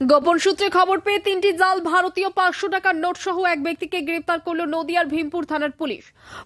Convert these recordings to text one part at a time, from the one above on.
গোপন সূত্রে খবর পেয়ে তিনটি জাল ভারতীয় পাঁচশো টাকার নোট সহ এক ব্যক্তিকে গ্রেপ্তার করল নদিয়ার ভীমপুর থানার পুলিশ।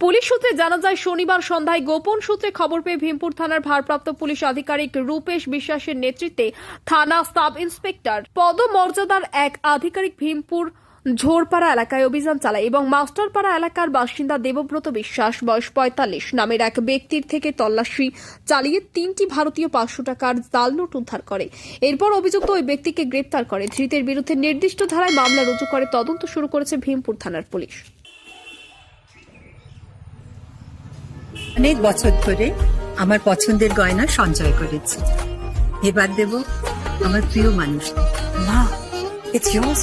পুলিশ সূত্রে জানা যায়, শনিবার সন্ধ্যায় গোপন সূত্রে খবর পেয়ে ভীমপুর থানার ভারপ্রাপ্ত পুলিশ আধিকারিক রূপেশ বিশ্বাসের নেতৃত্বে থানা সাব ইন্সপেক্টর পদমর্যাদার এক আধিকারিক ভীমপুর ঝোরপাড়া এলাকায় অভিযান চালায় এবং মাস্টারপাড়া এলাকার বাসিন্দা দেবব্রত বিশ্বাস, বয়স পঁয়তাল্লিশ, নামের এক ব্যক্তির থেকে তল্লাশি চালিয়ে তিনটি ভারতীয় পাঁচশো টাকার জাল নোট উদ্ধার করে। এরপর অভিযুক্ত ওই ব্যক্তিকে গ্রেপ্তার করে। ধৃতের বিরুদ্ধে নির্দিষ্ট ধারায় মামলা রুজু করে। তদন্ত শুরু করেছে ভীমপুর থানার পুলিশ। অনেক বছর ধরে আমার পছন্দের গয়না সঞ্চয় করেছি। এবার দেব আমার প্রিয় মানুষ। মা it's yours